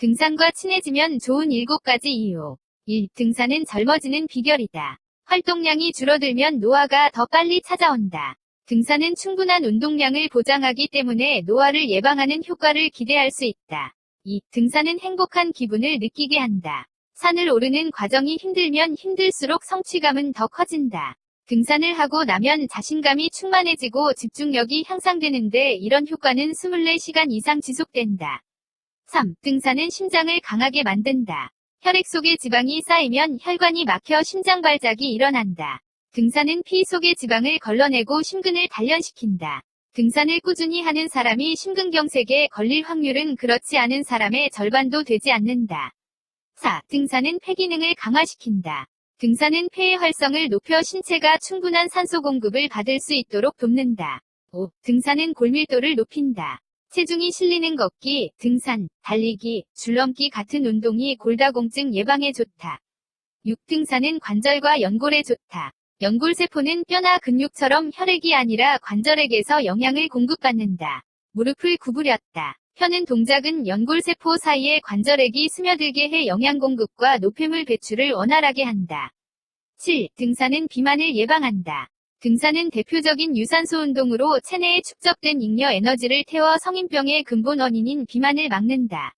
등산과 친해지면 좋은 7가지 이유. 1. 등산은 젊어지는 비결이다. 활동량이 줄어들면 노화가 더 빨리 찾아온다. 등산은 충분한 운동량을 보장하기 때문에 노화를 예방하는 효과를 기대할 수 있다. 2. 등산은 행복한 기분을 느끼게 한다. 산을 오르는 과정이 힘들면 힘들수록 성취감은 더 커진다. 등산을 하고 나면 자신감이 충만해지고 집중력이 향상되는데 이런 효과는 24시간 이상 지속된다. 3. 등산은 심장을 강하게 만든다. 혈액 속에 지방이 쌓이면 혈관이 막혀 심장 발작이 일어난다. 등산은 피 속의 지방을 걸러내고 심근을 단련시킨다. 등산을 꾸준히 하는 사람이 심근경색에 걸릴 확률은 그렇지 않은 사람의 절반도 되지 않는다. 4. 등산은 폐 기능을 강화시킨다. 등산은 폐의 활성을 높여 신체가 충분한 산소 공급을 받을 수 있도록 돕는다. 5. 등산은 골밀도를 높인다. 체중이 실리는 걷기, 등산, 달리기, 줄넘기 같은 운동이 골다공증 예방에 좋다. 6. 등산은 관절과 연골에 좋다. 연골세포는 뼈나 근육처럼 혈액이 아니라 관절액에서 영양을 공급받는다. 무릎을 구부렸다. 펴는 동작은 연골세포 사이에 관절액이 스며들게 해 영양 공급과 노폐물 배출을 원활하게 한다. 7. 등산은 비만을 예방한다. 등산은 대표적인 유산소 운동으로 체내에 축적된 잉여 에너지를 태워 성인병의 근본 원인인 비만을 막는다.